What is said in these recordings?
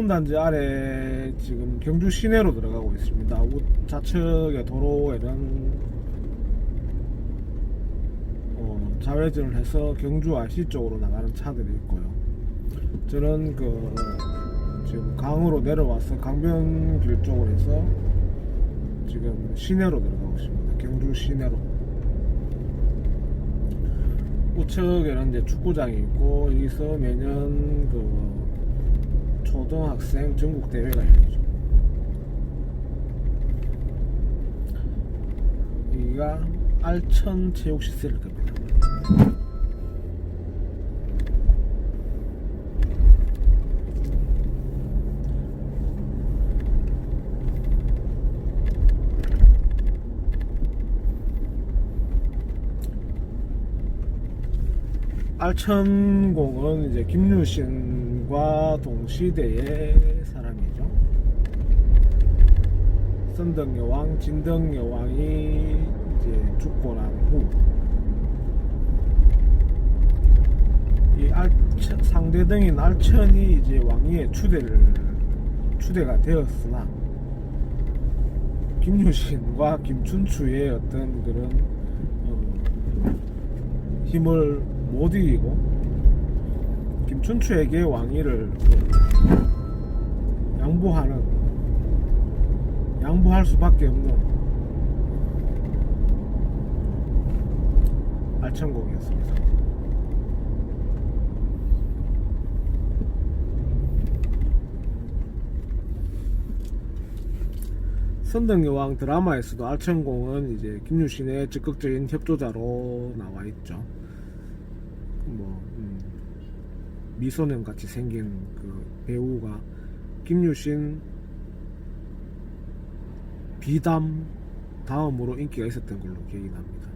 수문단지 아래 지금 경주 시내로 들어가고 있습니다. 우좌측의 도로에는 어, 좌회전을 해서 경주 RC 쪽으로 나가는 차들이 있고요. 저는 그 지금 강으로 내려와서 강변길 쪽으로 해서 지금 시내로 들어가고 있습니다. 경주 시내로. 우측에는 이제 축구장이 있고 여기서 매년 그 초등학생 전국 대회가 열리죠. 여기가 알천 체육시설일 겁니다. 알천공은 이제 김유신 과 동시대의 사람이죠. 선덕여왕, 진덕여왕이 이제 죽고 난 후, 이 알천, 상대등인 알천이 이제 왕위의 추대를, 추대가 되었으나, 김유신과 김춘추의 어떤 그런, 어, 힘을 못 이기고 김춘추에게 왕위를 양보하는 양보할 수밖에 없는 알천공이었습니다. 선덕여왕 드라마에서도 알천공은 이제 김유신의 적극적인 협조자로 나와 있죠. 뭐 음, 미소년 같이 생긴 그 배우가 김유신 비담 다음으로 인기가 있었던 걸로 기억이 납니다.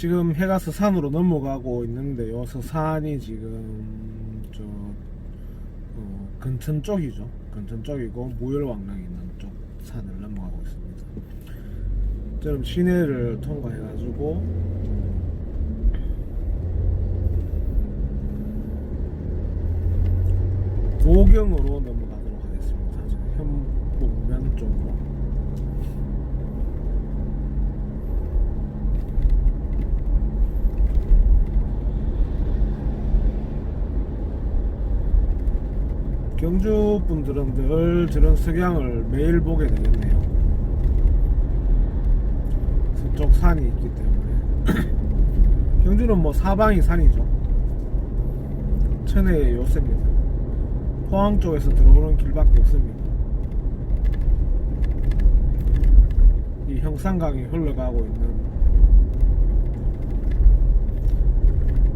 지금 해가 서산으로 넘어가고 있는데요. 서산이 지금 저 어, 근천 쪽이죠. 근천 쪽이고 무열왕릉 있는 쪽 산을 넘어가고 있습니다. 지금 시내를 통과해가지고 고경으로 넘어가도록 하겠습니다. 지금 현북면 쪽으로. 경주 분들은 늘 저런 석양을 매일 보게 되겠네요. 서쪽 산이 있기 때문에. 경주는 뭐 사방이 산이죠. 천혜의 요새입니다. 포항 쪽에서 들어오는 길밖에 없습니다. 이 형산강이 흘러가고 있는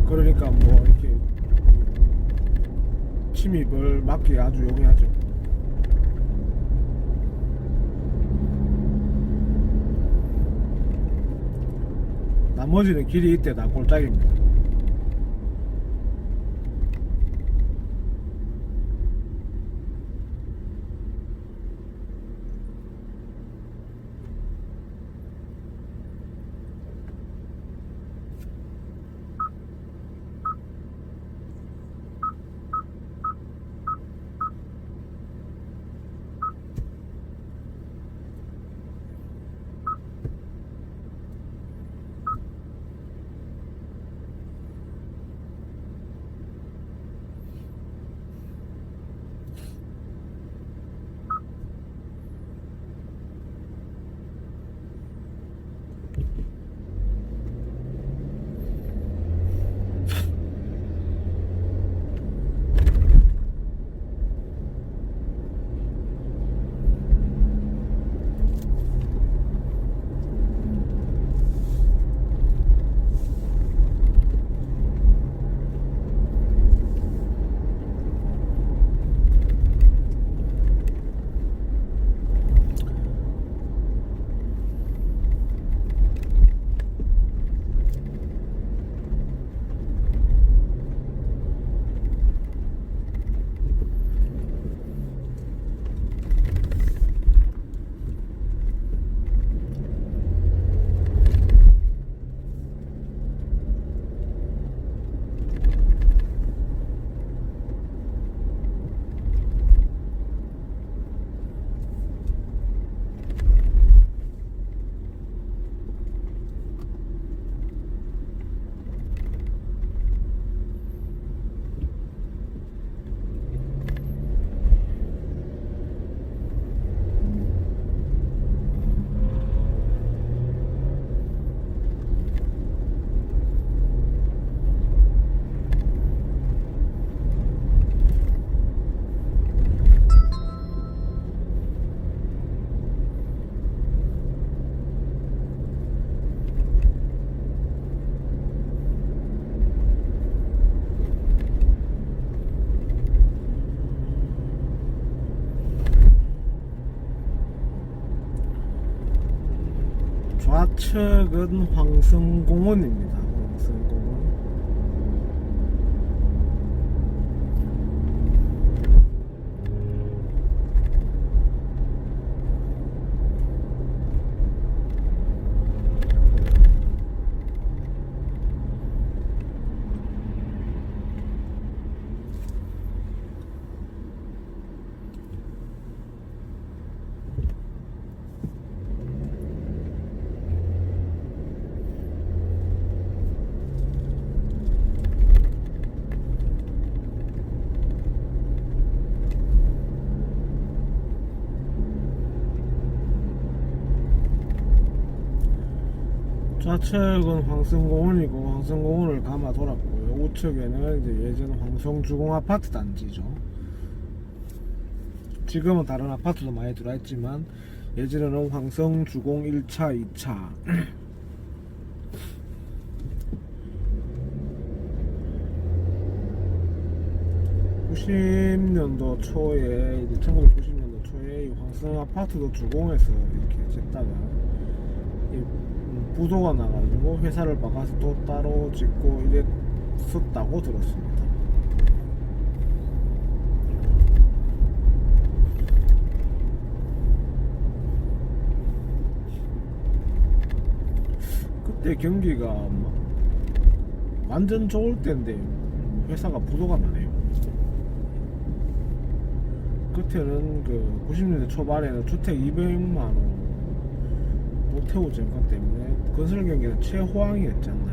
그러니까 뭐 이렇게 침입을 막기 아주 용이하죠. 나머지는 길이 이때 다 골짜기입니다. 아, 좌측은 황승공원입니다. 황성공원. 좌측은 황성공원이고 황성공원을 감아 돌았고요. 우측에는 이제 예전 황성주공 아파트 단지죠. 지금은 다른 아파트도 많이 들어있지만 예전에는 황성주공 1차, 2차. 90년도 초에 이제 1990년도 초에 이 황성 아파트도 주공해서 이렇게 짓다가 부도가 나가지고 회사를 박아서 또 따로 짓고 이랬었다고 들었습니다. 그때 경기가 막 완전 좋을 때인데 회사가 부도가 나네요. 그때는 그 90년대 초반에는 주택 200만 원 노태우 정권 때문에 건설 경기는 최호황이었잖아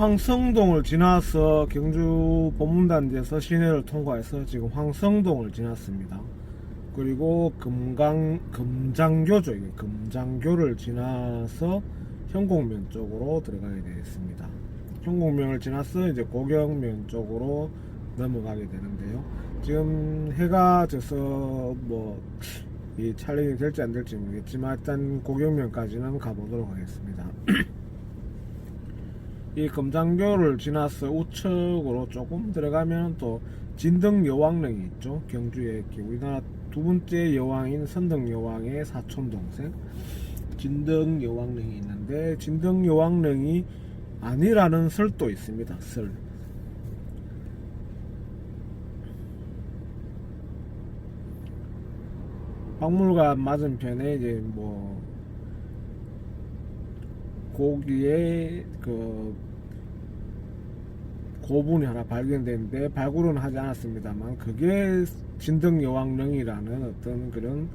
황성동을 지나서 경주 본문단지에서 시내를 통과해서 지금 황성동을 지났습니다. 그리고 금강 금장교죠 이게 금장교를 지나서 현곡면 쪽으로 들어가게 되겠습니다. 현곡면을 지나서 이제 고경면 쪽으로 넘어가게 되는데요. 지금 해가 져서 뭐 이 촬영이 될지 안 될지 모르겠지만 일단 고경면까지는 가보도록 하겠습니다. 이 금장교를 지나서 우측으로 조금 들어가면 또 진등 여왕릉이 있죠. 경주에 우리나라 두 번째 여왕인 선등 여왕의 사촌 동생 진등 여왕릉이 있는데 진등 여왕릉이 아니라는 설도 있습니다. 설. 박물관 맞은편에 이제 뭐 고기에 그 고분이 하나 발견됐는데 발굴은 하지 않았습니다만 그게 진덕 여왕릉이라는 어떤 그런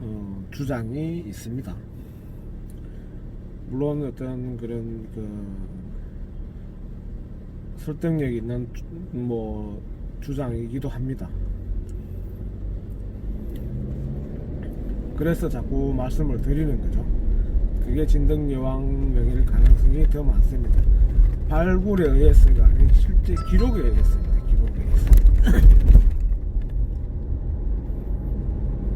어, 주장이 있습니다. 물론 어떤 그런 그 설득력 있는 주- 뭐 주장이기도 합니다. 그래서 자꾸 말씀을 드리는 거죠. 그게 진덕여왕 명일 가능성이 더 많습니다. 발굴에 의해서가 아닌 실제 기록에 의해서입니다. 기록에 의해서.